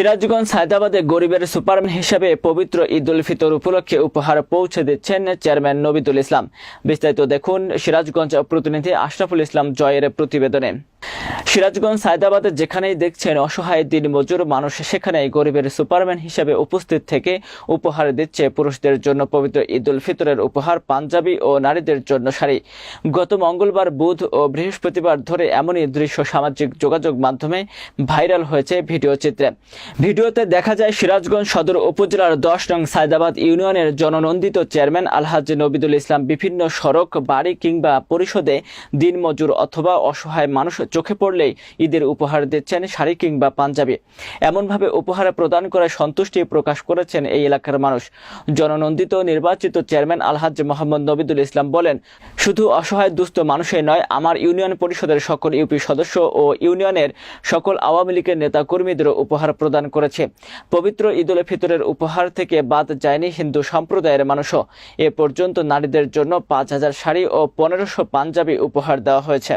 সিরাজগঞ্জ সায়দাবাদে গরিবের সুপারম্যান হিসেবে পবিত্র ঈদ উল ফিতর উপলক্ষে উপহার পৌঁছে দিচ্ছেন চেয়ারম্যান নবিদুল ইসলাম। বিস্তারিত দেখুন সিরাজগঞ্জ প্রতিনিধি আশরাফুল ইসলাম জয়ের প্রতিবেদনে। সিরাজগঞ্জ, সায়দাবাদে যেখানেই দেখছেন অসহায় দিন মজুর মানুষ, সেখানেই গরিবের সুপারম্যান হিসেবে উপস্থিত থেকে উপহার দিচ্ছে পুরুষদের জন্য পবিত্র ঈদ উল ফিতরের উপহার, পাঞ্জাবি ও নারীদের জন্য শাড়ি। গত মঙ্গলবার বুধ ও বৃহস্পতিবার ধরে এমনই দৃশ্য সামাজিক যোগাযোগ মাধ্যমে ভাইরাল হয়েছে ভিডিও চিত্রে। ভিডিওতে দেখা যায় সিরাজগঞ্জ সদর উপজেলার দশ নং সায়দাবাদ ইউনিয়নের জননন্দিত চেয়ারম্যান আলহাজ নবিদুল ইসলাম বিভিন্ন সড়ক, বাড়ি কিংবা পরিষদে দিনমজুর অথবা অসহায় মানুষ চোখে পড়লেই ঈদের উপহার দিচ্ছেন শাড়ি কিংবা পাঞ্জাবি। এমনভাবে উপহার প্রদান করে সন্তুষ্টি প্রকাশ করেছেন এই এলাকার মানুষ। জননন্দিত নির্বাচিত চেয়ারম্যান আলহাজ মোহাম্মদ নবিদুল ইসলাম বলেন, শুধু অসহায় দুস্থ মানুষই নয়, আমার ইউনিয়ন পরিষদের সকল ইউপি সদস্য ও ইউনিয়নের সকল আওয়ামী লীগের নেতা কর্মীদেরও উপহার প্রদান করেছে। পবিত্র ঈদ উল ফিতরের উপহার থেকে বাদ যায়নি হিন্দু সম্প্রদায়ের মানুষও। এ পর্যন্ত নারীদের জন্য পাঁচ হাজার শাড়ি ও পনেরোশো পাঞ্জাবি উপহার দেওয়া হয়েছে।